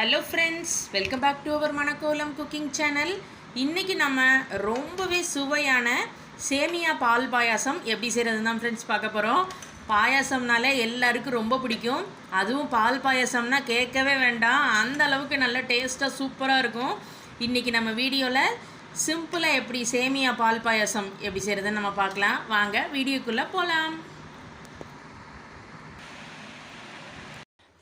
Hello friends welcome back to our Manakkolam cooking channel இன்றைக்கி நம்ம ரொம்பவே சுவையான சேமியா பால் பாயாசம் எப்படி செய்கிறது தான் ஃப்ரெண்ட்ஸ் பார்க்க போகிறோம் பாயாசம்னாலே எல்லாருக்கும் ரொம்ப பிடிக்கும். அதுவும் பால் பாயாசம்னா கேட்கவே வேண்டாம். அந்த அளவுக்கு நல்ல டேஸ்ட்டாக சூப்பராக இருக்கும். இன்றைக்கி நம்ம வீடியோவில் சிம்பிளாக எப்படி சேமியா பால் பாயாசம் எப்படி செய்கிறதுன்னு நம்ம பார்க்கலாம். வாங்க வீடியோக்குள்ளே போகலாம்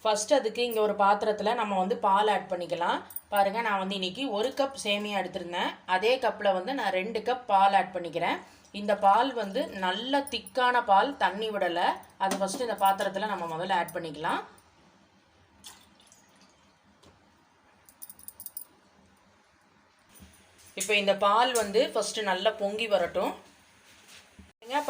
ஃபஸ்ட் அதுக்கு இங்கே ஒரு பாத்திரத்தில் நம்ம வந்து பால் ஆட் பண்ணிக்கலாம். பாருங்கள் நான் வந்து இன்றைக்கி ஒரு கப் சேமியா எடுத்திருந்தேன். அதே கப்பில் வந்து நான் ரெண்டு கப் பால் ஆட் பண்ணிக்கிறேன். இந்த பால் வந்து நல்ல திக்கான பால் தண்ணி விடலை. அது ஃபஸ்ட்டு இந்த பாத்திரத்தில் நம்ம முதல்ல ஆட் பண்ணிக்கலாம். இப்போ இந்த பால் வந்து ஃபஸ்ட்டு நல்லா பொங்கி வரட்டும்.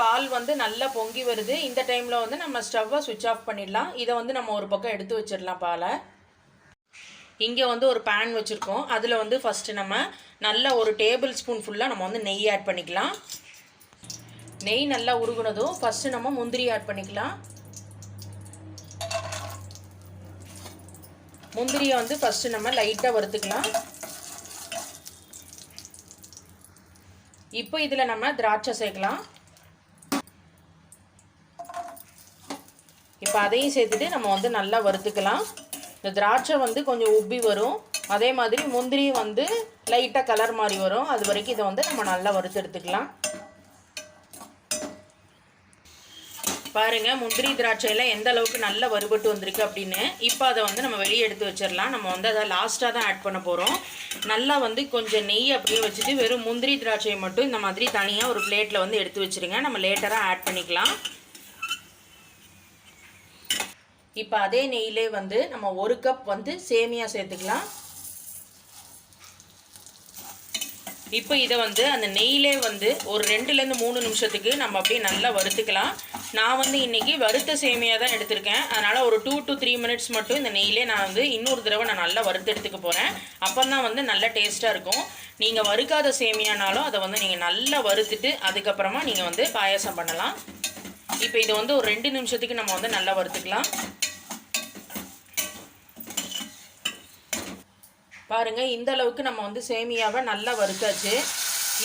பால் வந்து நல்லா பொங்கி வருது. இந்த டைமில் வந்து நம்ம ஸ்டவ்வை சுவிட்ச் ஆஃப் பண்ணிடலாம். இதை வந்து நம்ம ஒரு பக்கம் எடுத்து வச்சிடலாம் பாலை. இங்கே வந்து ஒரு பேன் வச்சுருக்கோம். அதில் வந்து ஃபஸ்ட்டு நம்ம நல்ல ஒரு டேபிள் ஸ்பூன் ஃபுல்லாக நம்ம வந்து நெய் ஆட் பண்ணிக்கலாம். நெய் நல்லா உருகுனதும் ஃபஸ்ட்டு நம்ம முந்திரி ஆட் பண்ணிக்கலாம். முந்திரியை வந்து ஃபஸ்ட்டு நம்ம லைட்டாக வறுத்துக்கலாம். இப்போ இதில் நம்ம திராட்சை சேர்க்கலாம். இப்போ அதையும் சேர்த்துட்டு நம்ம வந்து நல்லா வறுத்துக்கலாம். இந்த திராட்சை வந்து கொஞ்சம் உப்பி வரும். அதே மாதிரி முந்திரி வந்து லைட்டாக கலர் மாதிரி வரும். அது வரைக்கும் இதை வந்து நம்ம நல்லா வறுத்து எடுத்துக்கலாம். பாருங்கள் முந்திரி திராட்சையில் எந்த அளவுக்கு நல்லா வறுபட்டு வந்திருக்கு அப்படின்னு. இப்போ அதை வந்து நம்ம வெளியே எடுத்து வச்சிடலாம். நம்ம வந்து அதை லாஸ்ட்டாக தான் ஆட் பண்ண போகிறோம் நல்லா வந்து கொஞ்சம் நெய் அப்படியே வச்சுட்டு வெறும் முந்திரி திராட்சையை மட்டும் இந்த மாதிரி தனியாக ஒரு பிளேட்டில் வந்து எடுத்து வச்சுருங்க. நம்ம லேட்டராக ஆட் பண்ணிக்கலாம். இப்போ அதே நெய்யிலே வந்து நம்ம ஒரு கப் வந்து சேமியா சேர்த்துக்கலாம். இப்போ இதை வந்து அந்த நெய்யிலே வந்து ஒரு ரெண்டுலேருந்து மூணு நிமிஷத்துக்கு நம்ம அப்படியே நல்லா வறுத்துக்கலாம். நான் வந்து இன்றைக்கி வறுத்த சேமியா தான் எடுத்திருக்கேன். அதனால் ஒரு டூ டு த்ரீ மினிட்ஸ் மட்டும் இந்த நெய்யிலே நான் வந்து இன்னொரு தடவை நான் நல்லா வறுத்து எடுத்துக்க போகிறேன் அப்போ தான் வந்து நல்லா டேஸ்ட்டாக இருக்கும். நீங்கள் வறுக்காத சேமியானாலும் அதை வந்து நீங்கள் நல்லா வறுத்துட்டு அதுக்கப்புறமா நீங்கள் வந்து பாயாசம் பண்ணலாம். இப்போ இதை வந்து ஒரு ரெண்டு நிமிஷத்துக்கு நம்ம வந்து நல்லா வறுத்துக்கலாம். பாருங்கள் இந்த அளவுக்கு நம்ம வந்து சேமியாவை நல்லா வறுத்தாச்சு.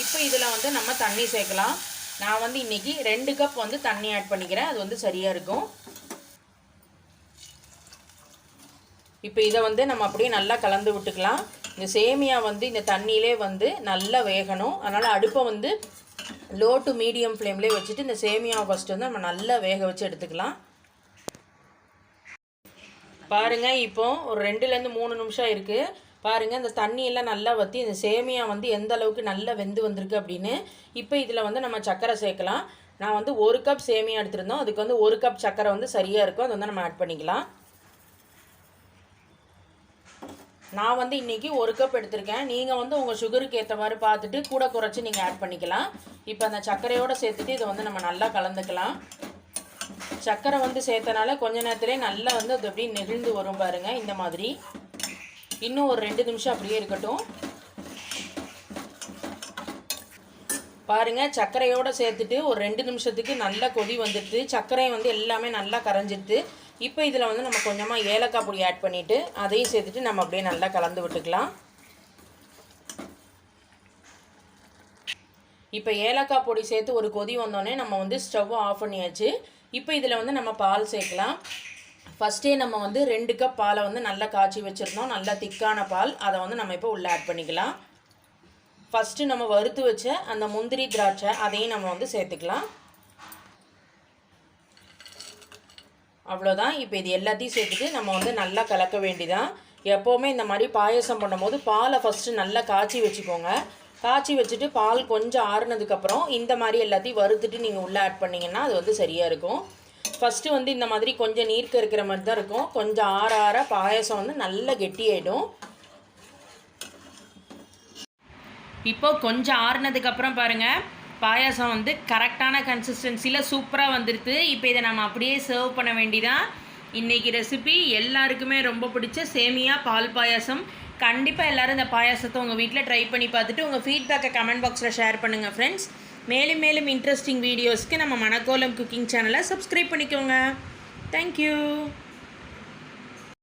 இப்போ இதில் வந்து நம்ம தண்ணி சேர்க்கலாம். நான் வந்து இன்றைக்கி ரெண்டு கப் வந்து தண்ணி ஆட் பண்ணிக்கிறேன். அது வந்து சரியாக இருக்கும். இப்போ இதை வந்து நம்ம அப்படியே நல்லா கலந்து விட்டுக்கலாம். இந்த சேமியா வந்து இந்த தண்ணியிலே வந்து நல்லா வேகணும். அதனால் அடுப்பை வந்து லோ டு மீடியம் ஃப்ளேம்லேயே வச்சுட்டு இந்த சேமியாவை ஃபஸ்ட்டு வந்து நம்ம நல்லா வேக வச்சு எடுத்துக்கலாம். பாருங்கள் இப்போ ஒரு ரெண்டுலேருந்து மூணு நிமிஷம் இருக்குது பாருங்கள் இந்த தண்ணியெல்லாம் நல்லா வற்றி இந்த சேமியா வந்து எந்த அளவுக்கு நல்லா வெந்து வந்திருக்கு அப்படின்னு இப்போ இதில் வந்து நம்ம சர்க்கரை சேர்க்கலாம். நான் வந்து ஒரு கப் சேமியா எடுத்திருந்தோம். அதுக்கு வந்து ஒரு கப் சர்க்கரை வந்து சரியாக இருக்கும். அது வந்து நம்ம ஆட் பண்ணிக்கலாம். நான் வந்து இன்றைக்கி ஒரு கப் எடுத்திருக்கேன். நீங்கள் வந்து உங்கள் சுகருக்கு ஏற்ற மாதிரி பார்த்துட்டு கூட குறைச்சி நீங்கள் ஆட் பண்ணிக்கலாம். இப்போ அந்த சர்க்கரையோடு சேர்த்துட்டு இதை வந்து நம்ம நல்லா கலந்துக்கலாம். சர்க்கரை வந்து சேர்த்தனால கொஞ்ச நேரத்துலேயே நல்லா வந்து அது அப்படியே நெகிழ்ந்து வரும் பாருங்கள் இந்த மாதிரி. இன்னும் ஒரு ரெண்டு நிமிஷம் அப்படியே இருக்கட்டும். பாருங்கள் சர்க்கரையோடு சேர்த்துட்டு ஒரு ரெண்டு நிமிஷத்துக்கு நல்லா கொதி வந்துடுது. சர்க்கரை வந்து எல்லாமே நல்லா கரைஞ்சிடுது. இப்போ இதில் வந்து நம்ம கொஞ்சமாக ஏலக்காய் பொடி ஆட் பண்ணிவிட்டு அதையும் சேர்த்துட்டு நம்ம அப்படியே நல்லா கலந்து விட்டுக்கலாம். இப்போ ஏலக்காய் பொடி சேர்த்து ஒரு கொதி வந்தோடனே நம்ம வந்து ஸ்டவ்வை ஆஃப் பண்ணியாச்சு. இப்போ இதில் வந்து நம்ம பால் சேர்க்கலாம். ஃபஸ்ட்டே நம்ம வந்து ரெண்டு கப் பாலை வந்து நல்லா காய்ச்சி வச்சுருந்தோம். நல்லா திக்கான பால். அதை வந்து நம்ம இப்போ உள்ளே ஆட் பண்ணிக்கலாம். ஃபஸ்ட்டு நம்ம வறுத்து வச்ச அந்த முந்திரி திராட்சை அதையும் நம்ம வந்து சேர்த்துக்கலாம். அவ்வளோதான். இப்போ இது எல்லாத்தையும் சேர்த்துட்டு நம்ம வந்து நல்லா கலக்க வேண்டிதான். எப்போவுமே இந்த மாதிரி பாயசம் பண்ணும்போது பாலை ஃபஸ்ட்டு நல்லா காய்ச்சி வச்சுக்கோங்க. காய்ச்சி வச்சுட்டு பால் கொஞ்சம் ஆறுனதுக்கப்புறம் இந்த மாதிரி எல்லாத்தையும் வறுத்துட்டு நீங்கள் உள்ளே ஆட் பண்ணிங்கன்னா அது வந்து சரியாக இருக்கும். ஃபஸ்ட்டு வந்து இந்த மாதிரி கொஞ்சம் நீர்க்க இருக்கிற மாதிரி தான் இருக்கும். கொஞ்சம் ஆற ஆற பாயசம் வந்து நல்லா கெட்டியாயிடும். இப்போ கொஞ்சம் ஆறுனதுக்கப்புறம் பாருங்கள் பாயாசம் வந்து கரெக்டான கன்சிஸ்டன்சியில் சூப்பராக வந்துடுது இப்போ இதை நம்ம அப்படியே சர்வ் பண்ண வேண்டிதான். இன்றைக்கி ரெசிபி எல்லாருக்குமே ரொம்ப பிடிச்ச சேமியா பால் பாயாசம். கண்டிப்பாக எல்லோரும் இந்த பாயாசத்தை உங்கள் வீட்டில் ட்ரை பண்ணி பார்த்துட்டு உங்கள் ஃபீட்பேக்கை கமெண்ட் பாக்ஸில் ஷேர் பண்ணுங்கள் ஃப்ரெண்ட்ஸ் மேலும் மேலும் இன்ட்ரெஸ்டிங் வீடியோஸ்க்கு நம்ம மணக்கோலம் குக்கிங் சேனலை சப்ஸ்கிரைப் பண்ணிக்கோங்க. Thank you